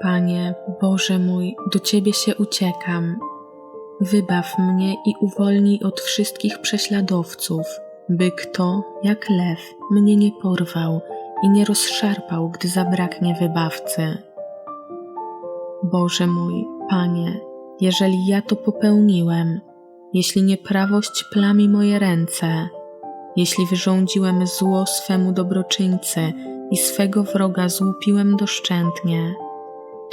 Panie, Boże mój, do Ciebie się uciekam. Wybaw mnie i uwolnij od wszystkich prześladowców, by kto, jak lew, mnie nie porwał i nie rozszarpał, gdy zabraknie wybawcy. Boże mój, Panie, jeżeli ja to popełniłem, jeśli nieprawość plami moje ręce, jeśli wyrządziłem zło swemu dobroczyńcy i swego wroga złupiłem doszczętnie,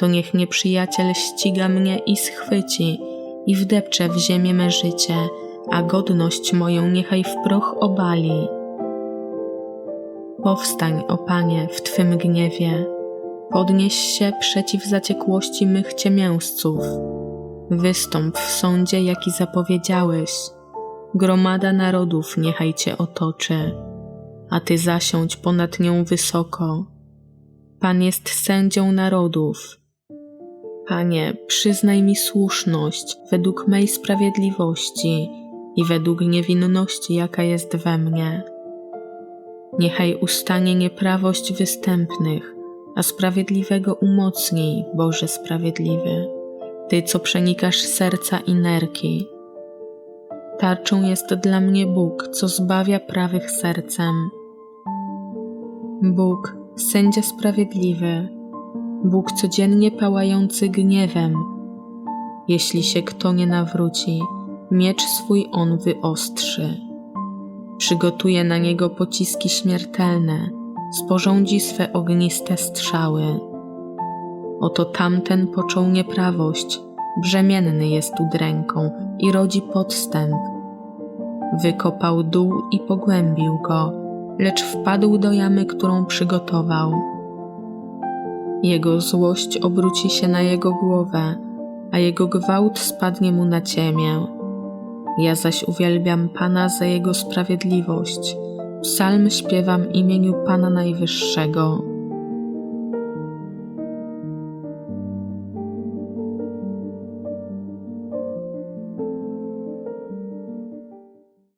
to niech nieprzyjaciel ściga mnie i schwyci i wdepcze w ziemię me życie, a godność moją niechaj w proch obali. Powstań, o Panie, w Twym gniewie, podnieś się przeciw zaciekłości mych ciemiężców. Wystąp w sądzie, jaki zapowiedziałeś. Gromada narodów niechaj Cię otoczy, a Ty zasiądź ponad nią wysoko. Pan jest sędzią narodów. Panie, przyznaj mi słuszność według mej sprawiedliwości i według niewinności, jaka jest we mnie. Niechaj ustanie nieprawość występnych, a sprawiedliwego umocnij, Boże Sprawiedliwy. Ty, co przenikasz serca i nerki. Tarczą jest dla mnie Bóg, co zbawia prawych sercem. Bóg, sędzia sprawiedliwy, Bóg codziennie pałający gniewem. Jeśli się kto nie nawróci, miecz swój on wyostrzy. Przygotuje na niego pociski śmiertelne, sporządzi swe ogniste strzały. Oto tamten począł nieprawość, brzemienny jest udręką i rodzi podstęp. Wykopał dół i pogłębił go, lecz wpadł do jamy, którą przygotował. Jego złość obróci się na jego głowę, a jego gwałt spadnie mu na ciemię. Ja zaś uwielbiam Pana za jego sprawiedliwość. Psalm śpiewam imieniu Pana Najwyższego.